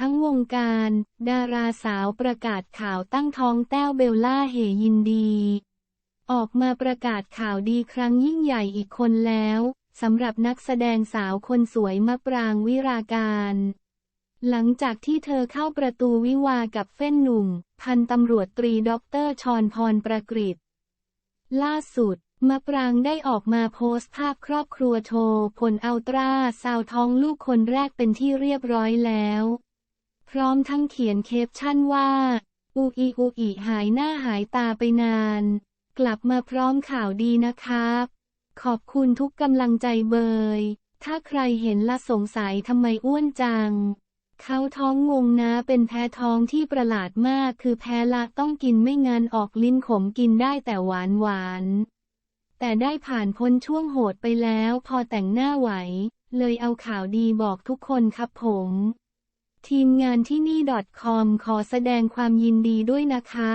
ทั้งวงการ ดาราสาวประกาศข่าวตั้งท้องแต้วเบลล่าเหยินดี ออกมาประกาศข่าวดีครั้งยิ่งใหญ่อีกคนแล้วสำหรับนักแสดงสาวคนสวยมะปรางวิราการ หลังจากที่เธอเข้าประตูวิวากับเฟ้นหนุ่ม พันตำรวจตรีด็อกเตอร์ชอนพรประกฤษล่าสุด มะปรางได้ออกมาโพสต์ภาพครอบครัวโชว์ผลอัลตราซาวท้องลูกคนแรกเป็นที่เรียบร้อยแล้ว พร้อมทั้งเขียนเคปชั่นว่า อูอีอูอีหายหน้าหายตาไปนาน กลับมาพร้อมข่าวดีนะครับ ขอบคุณทุกกำลังใจเบย ถ้าใครเห็นละสงสัยทำไมอ้วนจัง เขาท้องงงนะเป็นแพ้ท้องที่ประหลาดมากคือแพ้ละต้องกินไม่งั้นออกลิ้นขมกินได้แต่หวานหวาน แต่ได้ผ่านพ้นช่วงโหดไปแล้ว พอแต่งหน้าไหว เลยเอาข่าวดีบอกทุกคนครับผม ทีมงานที่นี่ .com ขอแสดงความยินดีด้วยนะคะ